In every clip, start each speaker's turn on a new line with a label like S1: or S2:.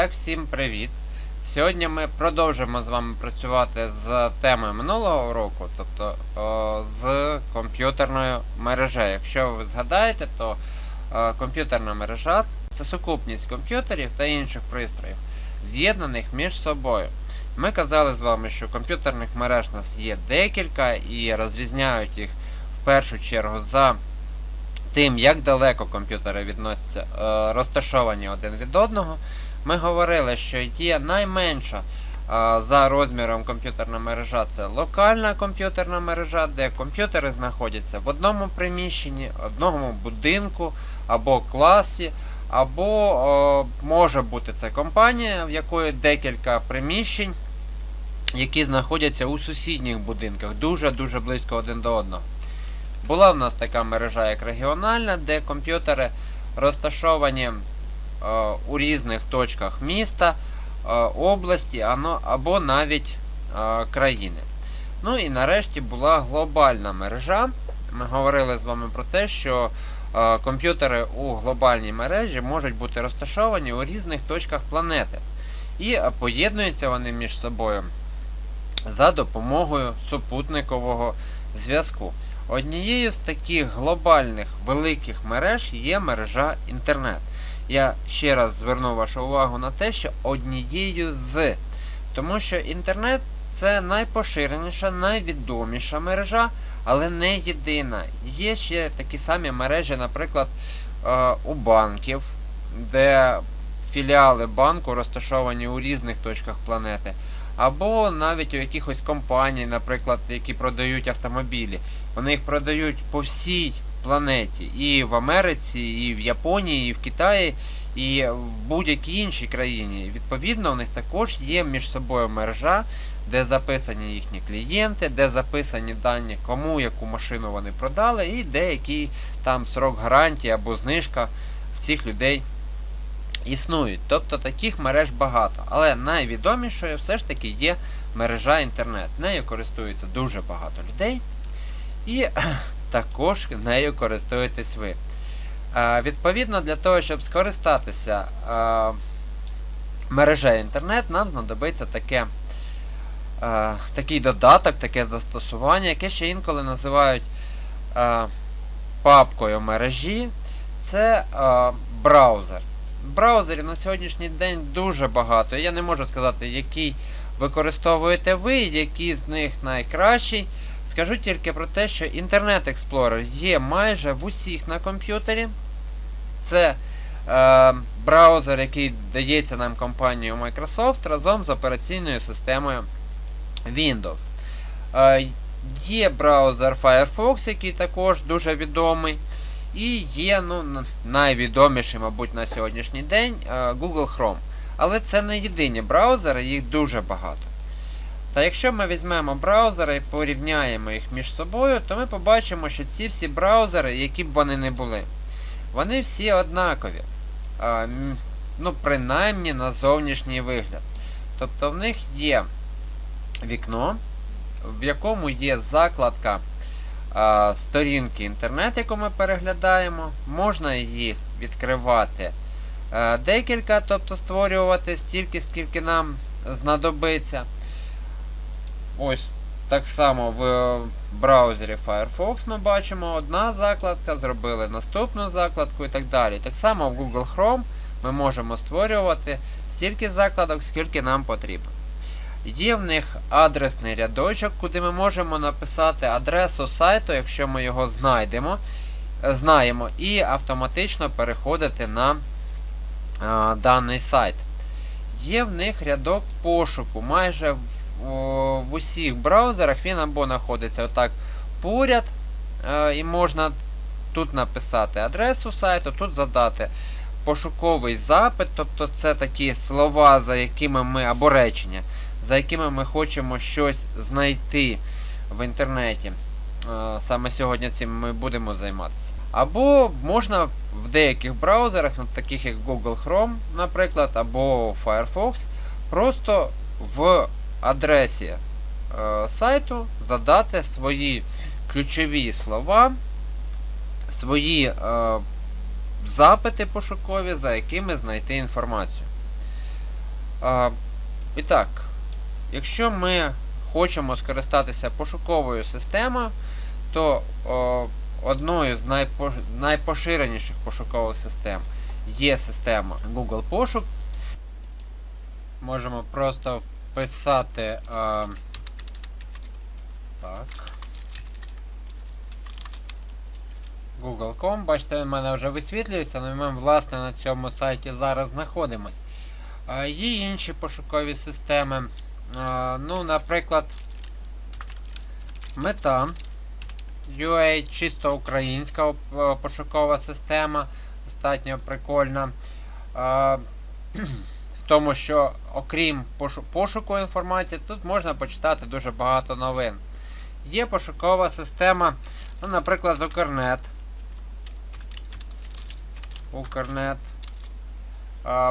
S1: так, всім привіт! Сьогодні ми продовжимо з вами працювати з темою минулого року, тобто о, з комп'ютерною мережею. Якщо ви згадаєте, то е, комп'ютерна мережа це сукупність комп'ютерів та інших пристроїв, з'єднаних між собою. Ми казали з вами, що комп'ютерних мереж у нас є декілька і розрізняють їх в першу чергу за тим, як далеко комп'ютери відносяться, розташовані один від одного. Ми говорили, що є найменша за розміром комп'ютерна мережа це локальна комп'ютерна мережа, де комп'ютери знаходяться в одному приміщенні, одному будинку або класі, або о, може бути це компанія, в якої декілька приміщень, які знаходяться у сусідніх будинках, дуже-дуже близько один до одного. Була в нас така мережа, як регіональна, де комп'ютери розташовані у різних точках міста, е, області або навіть е, країни. Ну і нарешті була глобальна мережа. Ми говорили з вами про те, що е, комп'ютери у глобальній мережі можуть бути розташовані у різних точках планети. І е, поєднуються вони між собою за допомогою супутникового зв'язку. Однією з таких глобальних великих мереж є мережа інтернет. Я ще раз зверну вашу увагу на те, що однією з. Тому що інтернет це найпоширеніша, найвідоміша мережа, але не єдина. Є ще такі самі мережі, наприклад, е, у банків, де філіали банку розташовані у різних точках планети. Або навіть у якихось компаній, наприклад, які продають автомобілі. Вони їх продають по всій планеті. І в Америці, і в Японії, і в Китаї, і в будь-якій іншій країні. Відповідно, у них також є між собою мережа, де записані їхні клієнти, де записані дані, кому яку машину вони продали, і деякий там срок гарантії або знижка в цих людей існують. Тобто таких мереж багато. Але найвідомішою все ж таки є мережа інтернет. Нею користується дуже багато людей. І також нею користуєтесь ви. Е, відповідно, для того, щоб скористатися е, мережею інтернет, нам знадобиться таке, е, такий додаток, таке застосування, яке ще інколи називають е, папкою мережі. Це е, браузер. Браузерів на сьогоднішній день дуже багато. Я не можу сказати, який використовуєте ви, який з них найкращий. Скажу тільки про те, що Internet Explorer є майже в усіх на комп'ютері. Це е, браузер, який дається нам компанією Microsoft разом з операційною системою Windows. Е, є браузер Firefox, який також дуже відомий. І є ну, найвідоміший, мабуть, на сьогоднішній день е, Google Chrome. Але це не єдині браузери, їх дуже багато. Та якщо ми візьмемо браузери і порівняємо їх між собою, то ми побачимо, що ці всі браузери, які б вони не були, вони всі однакові. А, ну, принаймні на зовнішній вигляд. Тобто в них є вікно, в якому є закладка а, сторінки інтернет, яку ми переглядаємо. Можна її відкривати е, декілька, тобто створювати стільки, скільки нам знадобиться. Ось так само в е, браузері Firefox ми бачимо одна закладка, зробили наступну закладку і так далі. Так само в Google Chrome ми можемо створювати стільки закладок, скільки нам потрібно. Є в них адресний рядочок, куди ми можемо написати адресу сайту, якщо ми його знайдемо, знаємо, і автоматично переходити на е, даний сайт. Є в них рядок пошуку. Майже в, в усіх браузерах він або знаходиться отак поряд, е, і можна тут написати адресу сайту, тут задати пошуковий запит, тобто це такі слова, за якими ми, або речення, за якими ми хочемо щось знайти в інтернеті. Е, Саме сьогодні цим ми будемо займатися. Або можна в деяких браузерах, ну, таких як Google Chrome, наприклад, або Firefox, просто в адресі е, сайту задати свої ключові слова, свої е, запити пошукові, за якими знайти інформацію. А, і так, якщо ми хочемо скористатися пошуковою системою, то одною з найпо, найпоширеніших пошукових систем є система Google Пошук. Можемо просто вписати. А, так. Google.com, бачите, в мене вже висвітлюється, але ми власне на цьому сайті зараз знаходимось. Є інші пошукові системи. Ну, наприклад, мета. UA чисто українська е, пошукова система, достатньо прикольна. Тому, що окрім пошуку інформації, тут можна почитати дуже багато новин. Є пошукова система, ну, наприклад, Укрнет. Укрнет.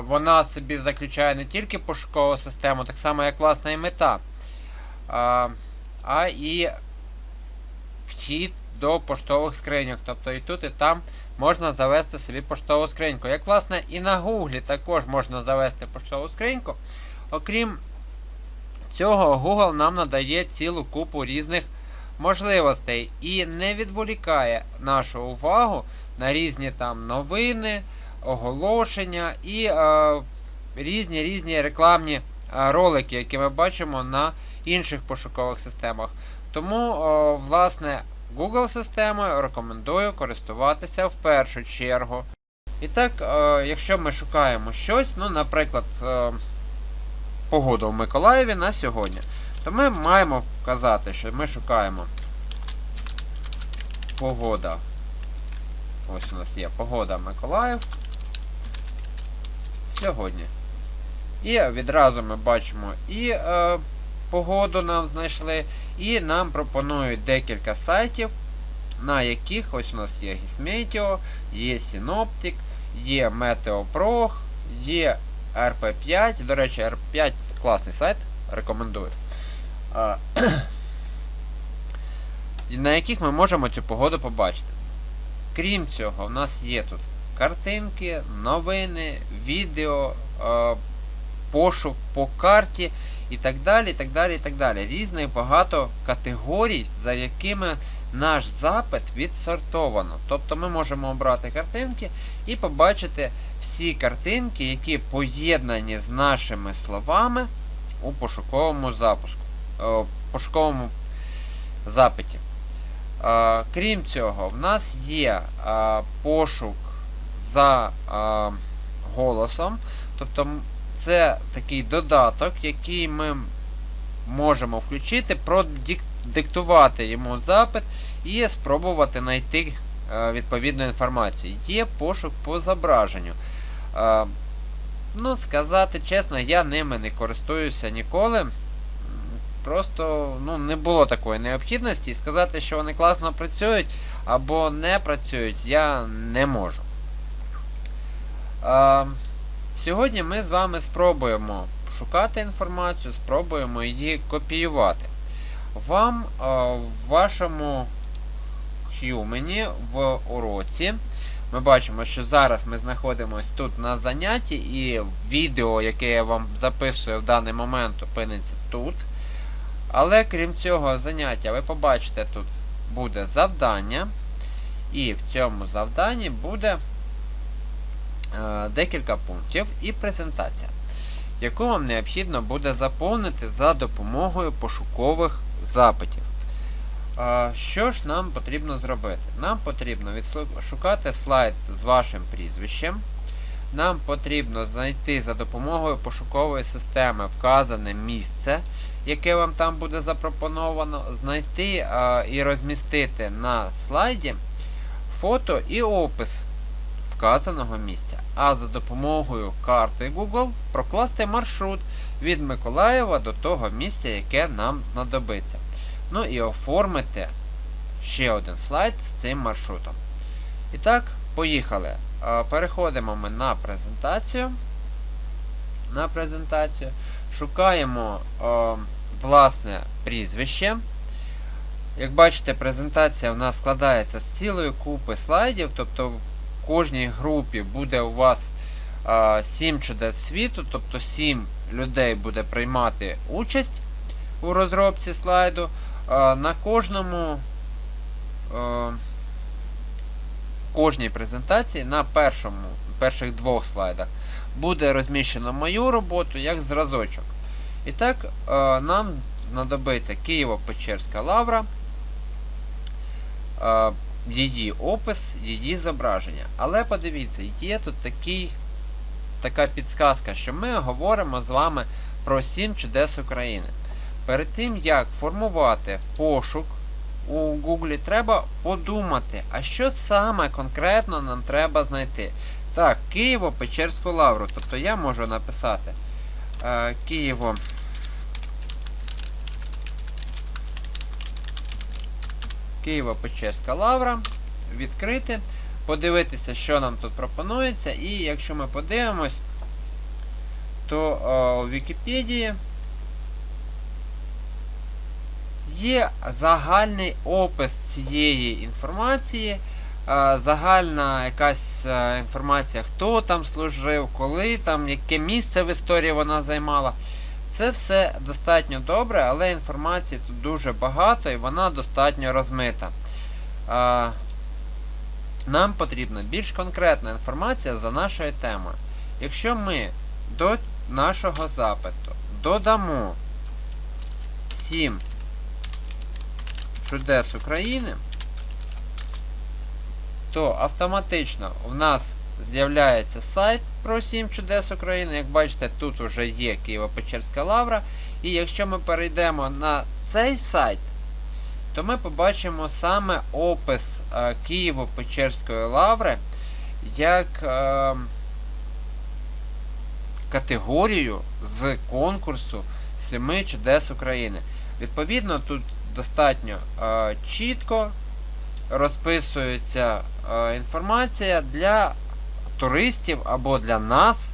S1: Вона собі заключає не тільки пошукову систему, так само як власна і мета, а і вхід до поштових скриньок. Тобто і тут, і там можна завести собі поштову скриньку. Як власне і на Гуглі також можна завести поштову скриньку. Окрім цього, Google нам надає цілу купу різних можливостей і не відволікає нашу увагу на різні там новини, оголошення і е, різні різні рекламні е, ролики, які ми бачимо на інших пошукових системах. Тому, о, власне, Google системою рекомендую користуватися в першу чергу. І так, е, якщо ми шукаємо щось, ну, наприклад, е, погоду в Миколаєві на сьогодні, то ми маємо вказати, що ми шукаємо погода. Ось у нас є погода Миколаїв. Сьогодні. І відразу ми бачимо і е, погоду нам знайшли, і нам пропонують декілька сайтів, на яких ось у нас є Gizmeteo, є Synoptic, є Meteoprog, є RP5. До речі, RP5 класний сайт, рекомендую. На яких ми можемо цю погоду побачити. Крім цього, в нас є тут картинки, новини, відео, пошук по карті і так далі. і так далі, і так далі. Різних багато категорій, за якими наш запит відсортовано. Тобто ми можемо обрати картинки і побачити всі картинки, які поєднані з нашими словами у пошуковому запуску, е, пошуковому запиті. Е, Крім цього, в нас є е, пошук за е, голосом. Тобто це такий додаток, який ми можемо включити, продиктувати йому запит і спробувати знайти е, відповідну інформацію. Є пошук по зображенню. Е, Ну, сказати чесно, я ними не користуюся ніколи. Просто ну, не було такої необхідності. Сказати, що вони класно працюють або не працюють, я не можу. Сьогодні ми з вами спробуємо шукати інформацію, спробуємо її копіювати. Вам е, в вашому Humany в уроці ми бачимо, що зараз ми знаходимося тут на занятті, і відео, яке я вам записую в даний момент, опиниться тут. Але крім цього заняття, ви побачите, тут буде завдання. І в цьому завданні буде декілька пунктів і презентація, яку вам необхідно буде заповнити за допомогою пошукових запитів. Е, що ж нам потрібно зробити? Нам потрібно шукати слайд з вашим прізвищем. Нам потрібно знайти за допомогою пошукової системи вказане місце, яке вам там буде запропоновано, знайти е, і розмістити на слайді фото і опис вказаного місця. А за допомогою карти Google прокласти маршрут від Миколаєва до того місця, яке нам знадобиться. Ну і оформити ще один слайд з цим маршрутом. І так, поїхали. Переходимо ми на презентацію. На презентацію. Шукаємо е, власне прізвище. Як бачите, презентація в нас складається з цілої купи слайдів, тобто кожній групі буде у вас е, 7 чудес світу, тобто 7 людей буде приймати участь у розробці слайду. На кожному кожній презентації на першому, перших двох слайдах буде розміщено мою роботу як зразочок. І так, нам знадобиться Києво-Печерська лавра, її опис, її зображення. Але подивіться, є тут такий, така підсказка, що ми говоримо з вами про 7 чудес України. Перед тим, як формувати пошук у Гуглі, треба подумати, а що саме конкретно нам треба знайти. Так, Києво-Печерську лавру. Тобто я можу написати е, Києво. Києво-Печерська лавра. Відкрити, подивитися, що нам тут пропонується. І якщо ми подивимось, то е, у Вікіпедії є загальний опис цієї інформації. е, Загальна якась е, інформація, хто там служив, коли там, яке місце в історії вона займала. Це все достатньо добре, але інформації тут дуже багато і вона достатньо розмита. Нам потрібна більш конкретна інформація за нашою темою. Якщо ми до нашого запиту додамо 7 чудес України, то автоматично в нас з'являється сайт про 7 чудес України. Як бачите, тут вже є Києво-Печерська лавра. І якщо ми перейдемо на цей сайт, то ми побачимо саме опис е, Києво-Печерської лаври як е, категорію з конкурсу 7 чудес України. Відповідно, тут достатньо е, чітко розписується е, інформація для туристів або для нас.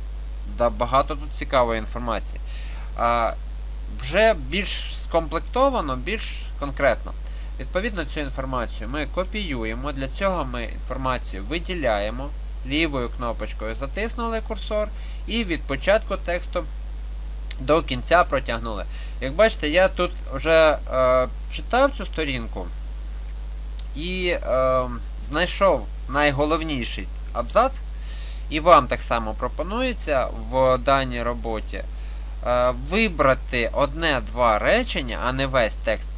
S1: Да, багато тут цікавої інформації. А, вже більш скомплектовано, більш конкретно. Відповідно, цю інформацію ми копіюємо. Для цього ми інформацію виділяємо. Лівою кнопочкою затиснули курсор і від початку тексту до кінця протягнули. Як бачите, я тут вже е, читав цю сторінку і е, знайшов найголовніший абзац. І вам так само пропонується в даній роботі е, вибрати одне-два речення, а не весь текст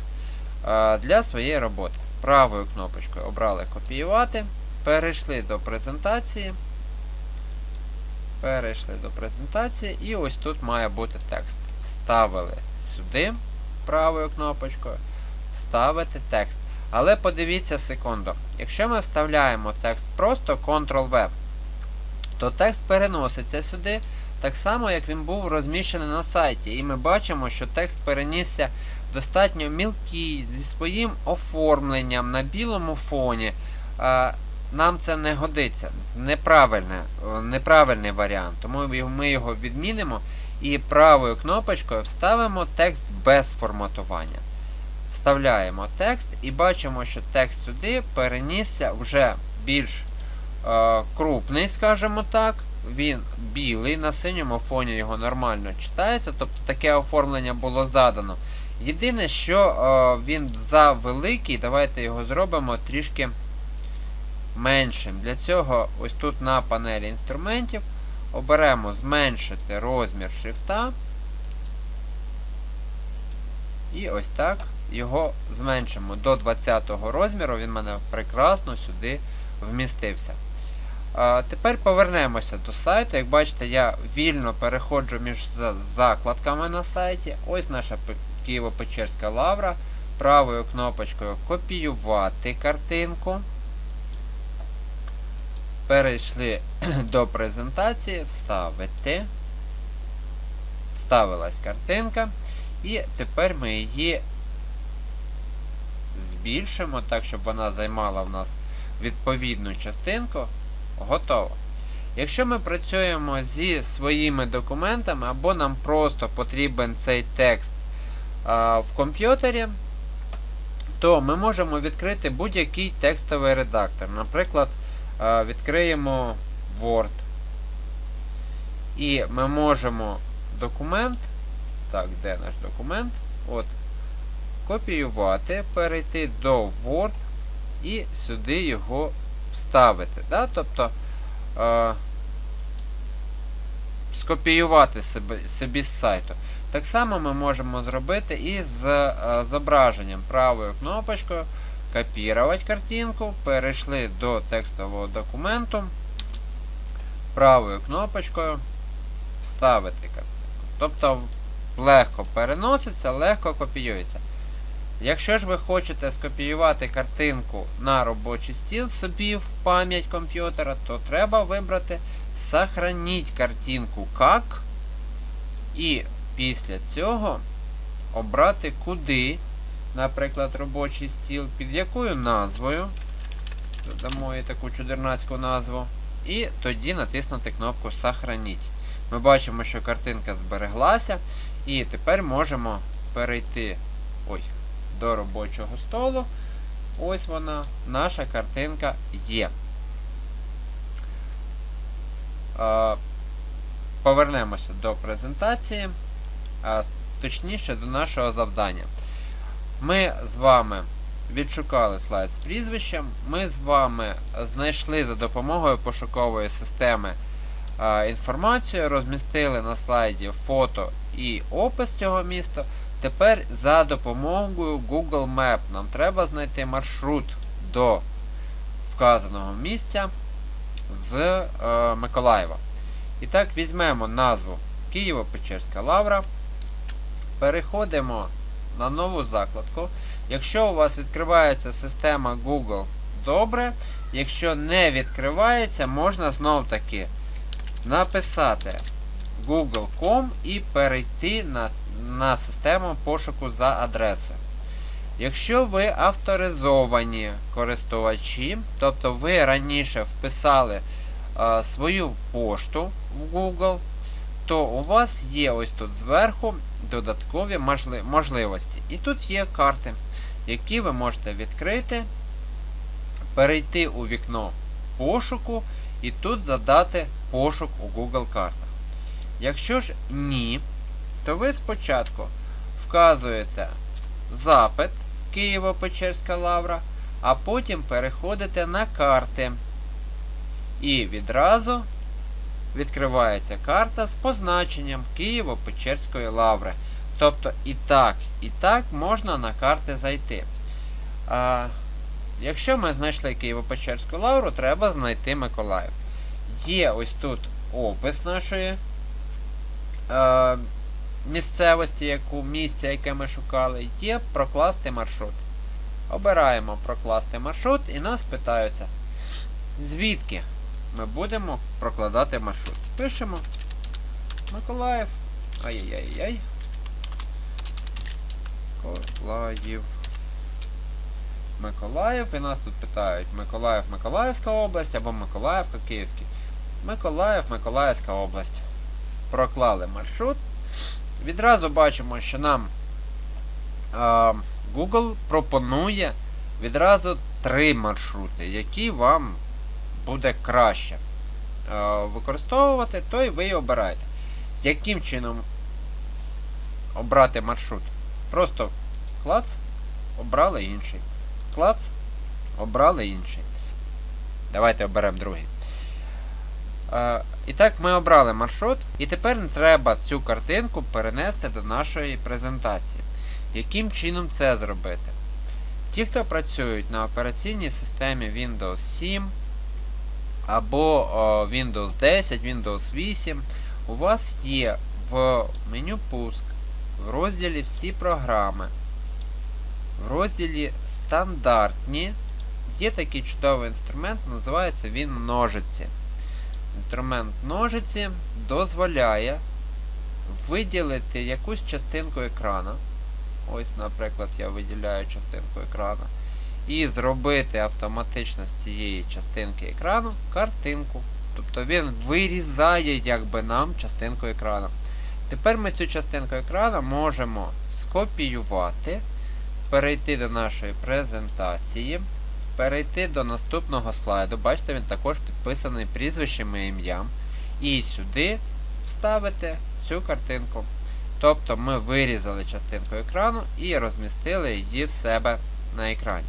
S1: е, для своєї роботи. Правою кнопочкою обрали копіювати, перейшли до презентації. Перейшли до презентації і ось тут має бути текст. Вставили сюди правою кнопочкою, вставити текст. Але подивіться секунду, якщо ми вставляємо текст просто Ctrl-V, то текст переноситься сюди, так само, як він був розміщений на сайті. І ми бачимо, що текст перенісся достатньо мілкий, зі своїм оформленням на білому фоні. Нам це не годиться. Неправильне, неправильний варіант. Тому ми його відмінимо і правою кнопочкою вставимо текст без форматування. Вставляємо текст і бачимо, що текст сюди перенісся вже більш крупний, скажімо так. Він білий, на синьому фоні його нормально читається, тобто таке оформлення було задано. Єдине, що е, він завеликий, давайте його зробимо трішки меншим. Для цього ось тут на панелі інструментів оберемо зменшити розмір шрифта. І ось так його зменшимо до 20-го розміру, він в мене прекрасно сюди вмістився. Тепер повернемося до сайту. Як бачите, я вільно переходжу між закладками на сайті. Ось наша Києво-Печерська лавра. Правою кнопочкою копіювати картинку. Перейшли до презентації, вставити. Вставилась картинка. І тепер ми її збільшимо, так, щоб вона займала в нас відповідну частинку. Готово. Якщо ми працюємо зі своїми документами, або нам просто потрібен цей текст а, в комп'ютері, то ми можемо відкрити будь-який текстовий редактор. Наприклад, а, відкриємо Word. І ми можемо документ. Так, де наш документ? От. Копіювати, перейти до Word і сюди його вставити. Да? Тобто е, скопіювати собі, собі з сайту. Так само ми можемо зробити і з е, зображенням правою кнопочкою. Копірувати картинку, перейшли до текстового документу, правою кнопочкою вставити картинку. Тобто легко переноситься, легко копіюється. Якщо ж ви хочете скопіювати картинку на робочий стіл собі в пам'ять комп'ютера, то треба вибрати Сохраніть картинку как. І після цього обрати куди, наприклад, робочий стіл, під якою назвою. Додамо їй таку чудернацьку назву. І тоді натиснути кнопку Сохраніть. Ми бачимо, що картинка збереглася. І тепер можемо перейти ой, до робочого столу. Ось вона, наша картинка є. Повернемося до презентації, а точніше до нашого завдання. Ми з вами відшукали слайд з прізвищем, ми з вами знайшли за допомогою пошукової системи інформацію, розмістили на слайді фото і опис цього міста. Тепер за допомогою Google Map нам треба знайти маршрут до вказаного місця з е, Миколаєва. І так, візьмемо назву Києво-Печерська Лавра. Переходимо на нову закладку. Якщо у вас відкривається система Google, добре. Якщо не відкривається, можна знов таки написати google.com і перейти на, на систему пошуку за адресою. Якщо ви авторизовані користувачі, тобто ви раніше вписали а, свою пошту в Google, то у вас є ось тут зверху додаткові можли можливості. І тут є карти, які ви можете відкрити, перейти у вікно пошуку і тут задати пошук у Google картах. Якщо ж ні, то ви спочатку вказуєте запит Києво-Печерська Лавра, а потім переходите на карти. І відразу відкривається карта з позначенням Києво-Печерської лаври. Тобто і так, і так можна на карти зайти. А, Якщо ми знайшли Києво-Печерську лавру, треба знайти Миколаїв. Є ось тут опис нашої е, місцевості, яку місця, яке ми шукали, є прокласти маршрут. Обираємо прокласти маршрут і нас питаються, звідки ми будемо прокладати маршрут. Пишемо Миколаїв. Ай-яй-яй-яй. Миколаїв. Миколаїв. І нас тут питають Миколаїв, Миколаївська область або Миколаївка, Київський. Миколаїв, Миколаївська область. Проклали маршрут. Відразу бачимо, що нам а, Google пропонує відразу три маршрути, які вам буде краще а, використовувати, то і ви обираєте. Яким чином обрати маршрут? Просто клац, обрали інший. Клац, обрали інший. Давайте оберемо другий. Е, І так, ми обрали маршрут, і тепер треба цю картинку перенести до нашої презентації. Яким чином це зробити? Ті, хто працюють на операційній системі Windows 7 або Windows 10, Windows 8, у вас є в меню Пуск, в розділі Всі програми, в розділі Стандартні є такий чудовий інструмент, називається він множиці. Інструмент ножиці дозволяє виділити якусь частинку екрану. Ось, наприклад, я виділяю частинку екрану. І зробити автоматично з цієї частинки екрану картинку. Тобто він вирізає якби нам частинку екрану. Тепер ми цю частинку екрану можемо скопіювати, перейти до нашої презентації перейти до наступного слайду. Бачите, він також підписаний прізвищем і ім'ям. І сюди вставити цю картинку. Тобто ми вирізали частинку екрану і розмістили її в себе на екрані.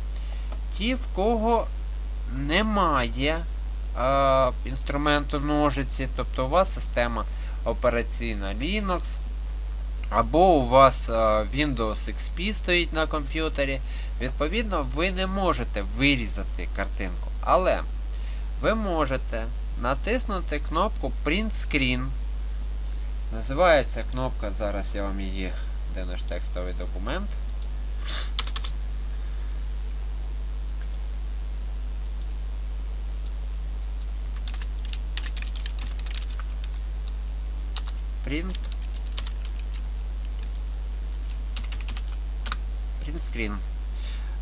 S1: Ті, в кого немає е, інструменту ножиці, тобто у вас система операційна Linux, або у вас е, Windows XP стоїть на комп'ютері, відповідно, ви не можете вирізати картинку. Але ви можете натиснути кнопку Print Screen. Називається кнопка, зараз я вам її, де наш текстовий документ. Print. Screen.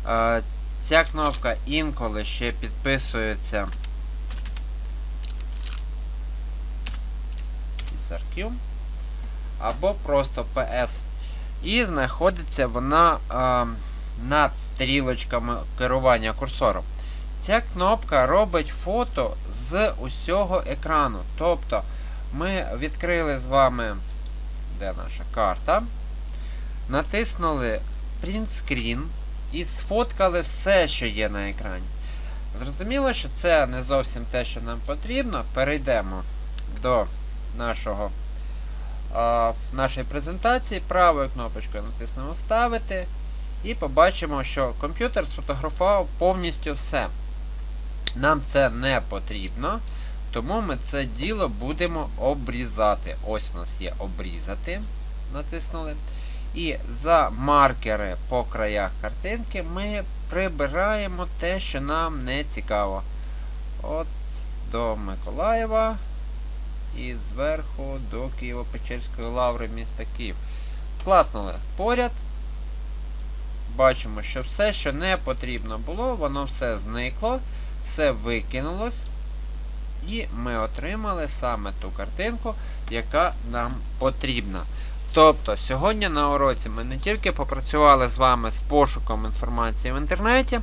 S1: Е, Ця кнопка інколи ще підписується SysRQ або просто PS. І знаходиться вона е, над стрілочками керування курсором. Ця кнопка робить фото з усього екрану. Тобто ми відкрили з вами, де наша карта, натиснули Screen і сфоткали все, що є на екрані. Зрозуміло, що це не зовсім те, що нам потрібно. Перейдемо до нашого, а, нашої презентації. Правою кнопочкою натиснемо Вставити. І побачимо, що комп'ютер сфотографував повністю все. Нам це не потрібно, тому ми це діло будемо обрізати. Ось у нас є обрізати. Натиснули. І за маркери по краях картинки ми прибираємо те, що нам не цікаво. От до Миколаєва і зверху до Києво-Печерської лаври міста Київ. Класнули поряд. Бачимо, що все, що не потрібно було, воно все зникло, все викинулось. І ми отримали саме ту картинку, яка нам потрібна. Тобто, сьогодні на уроці ми не тільки попрацювали з вами з пошуком інформації в інтернеті,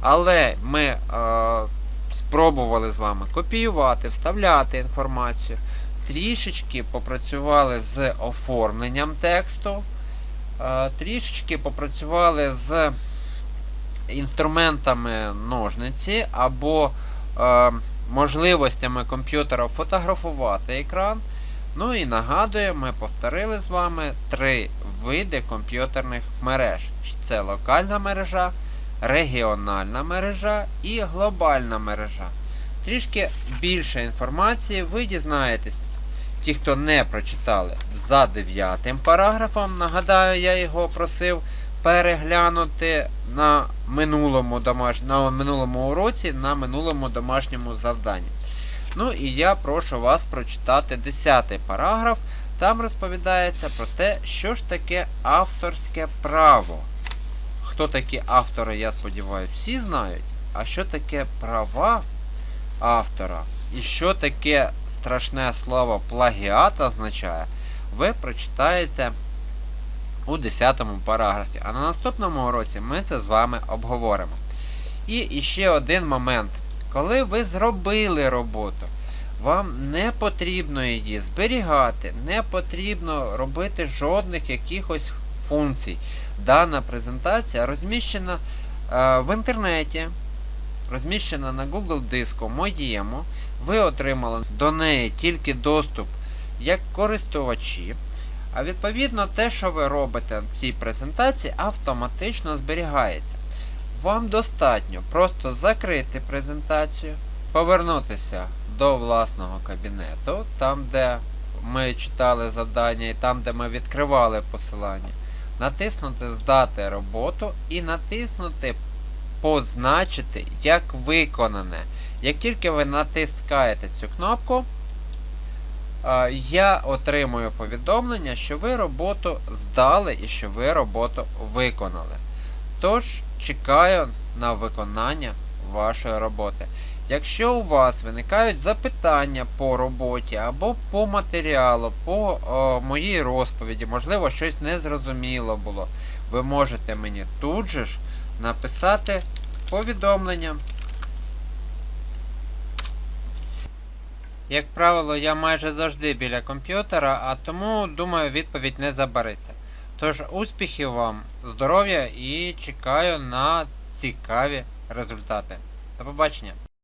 S1: але ми е, спробували з вами копіювати, вставляти інформацію, трішечки попрацювали з оформленням тексту, е, трішечки попрацювали з інструментами ножниці або е, можливостями комп'ютера фотографувати екран. Ну і нагадую, ми повторили з вами три види комп'ютерних мереж. Це локальна мережа, регіональна мережа і глобальна мережа. Трішки більше інформації ви дізнаєтесь. Ті, хто не прочитали за дев'ятим параграфом, нагадаю, я його просив переглянути на минулому, домаш... на минулому уроці, на минулому домашньому завданні. Ну і я прошу вас прочитати 10 параграф. Там розповідається про те, що ж таке авторське право. Хто такі автори, я сподіваюся, всі знають. А що таке права автора? І що таке страшне слово плагіат означає, ви прочитаєте у 10 параграфі. А на наступному уроці ми це з вами обговоримо. І ще один момент. Коли ви зробили роботу, вам не потрібно її зберігати, не потрібно робити жодних якихось функцій. Дана презентація розміщена е, в інтернеті, розміщена на Google диску моєму. Ви отримали до неї тільки доступ як користувачі. А відповідно, те, що ви робите в цій презентації, автоматично зберігається. Вам достатньо просто закрити презентацію, повернутися до власного кабінету, там, де ми читали завдання і там, де ми відкривали посилання, натиснути Здати роботу і натиснути Позначити як виконане. Як тільки ви натискаєте цю кнопку, я отримую повідомлення, що ви роботу здали і що ви роботу виконали. Тож, чекаю на виконання вашої роботи. Якщо у вас виникають запитання по роботі або по матеріалу, по о, моїй розповіді, можливо, щось незрозуміло було, ви можете мені тут же ж написати повідомлення. Як правило, я майже завжди біля комп'ютера, а тому, думаю, відповідь не забереться. Тож успіхів вам, здоров'я і чекаю на цікаві результати. До побачення!